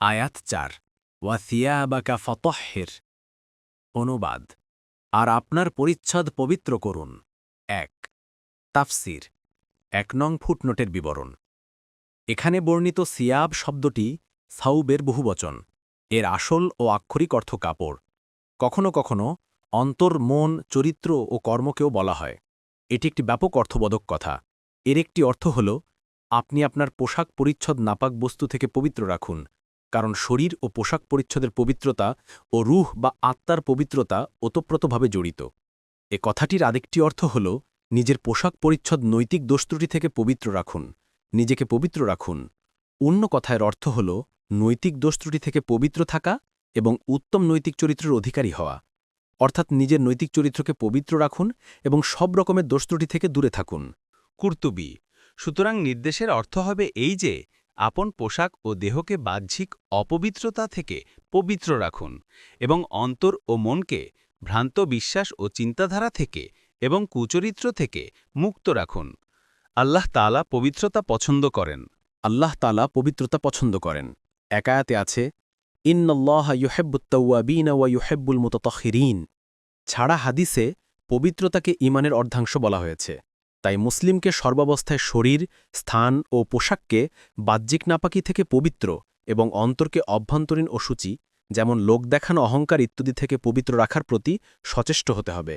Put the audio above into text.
আয়াত চার। ওয়াথিয়াবাকা ফতহের অনুবাদ। আর আপনার পরিচ্ছদ পবিত্র করুন। এক। তাফসির। এক নং ফুটনোটের বিবরণ। এখানে বর্ণিত সিয়াব শব্দটি সাউবের বহুবচন। এর আসল ও আক্ষরিক অর্থ কাপড়। কখনো কখনো অন্তর, মন, চরিত্র ও কর্মকেও বলা হয়। এটি একটি ব্যাপক অর্থবোধক কথা। এর একটি অর্থ হল, আপনি আপনার পোশাক পরিচ্ছদ নাপাক বস্তু থেকে পবিত্র রাখুন। কারণ শরীর ও পোশাক পরিচ্ছদের পবিত্রতা ও রুহ বা আত্মার পবিত্রতা ওতপ্রোতভাবে জড়িত। এ কথাটির আরেকটি অর্থ হল, নিজের পোশাক পরিচ্ছদ নৈতিক দোষত্রুটি থেকে পবিত্র রাখুন, নিজেকে পবিত্র রাখুন। অন্য কথায়ের অর্থ হল, নৈতিক দোষত্রুটি থেকে পবিত্র থাকা এবং উত্তম নৈতিক চরিত্রের অধিকারী হওয়া। অর্থাৎ নিজের নৈতিক চরিত্রকে পবিত্র রাখুন এবং সব রকমের দোষত্রুটি থেকে দূরে থাকুন। কুর্তুবি, সুতরাং নির্দেশের অর্থ হবে এই যে আপন পোশাক ও দেহকে বাহ্যিক অপবিত্রতা থেকে পবিত্র রাখুন এবং অন্তর ও মনকে ভ্রান্ত বিশ্বাস ও চিন্তাধারা থেকে এবং কুচরিত্র থেকে মুক্ত রাখুন। আল্লাহ তালা পবিত্রতা পছন্দ করেন। আল্লাহ তালা পবিত্রতা পছন্দ করেন। একায়াতে আছে, ইন্নল্লাহ ইউহেব্বুত্তাউয়াবিন ওয়া ইউহেব্বুল মুততহিরিন ছাড়া হাদিসে পবিত্রতাকে ইমানের অর্ধাংশ বলা হয়েছে। তাই মুসলিমকে সর্বাবস্থায় শরীর, স্থান ও পোশাককে বাহ্যিক নাপাকি থেকে পবিত্র এবং অন্তরকে অভ্যন্তরীণ ও সূচি, যেমন লোক দেখানো অহংকার ইত্যাদি থেকে পবিত্র রাখার প্রতি সচেষ্ট হতে হবে।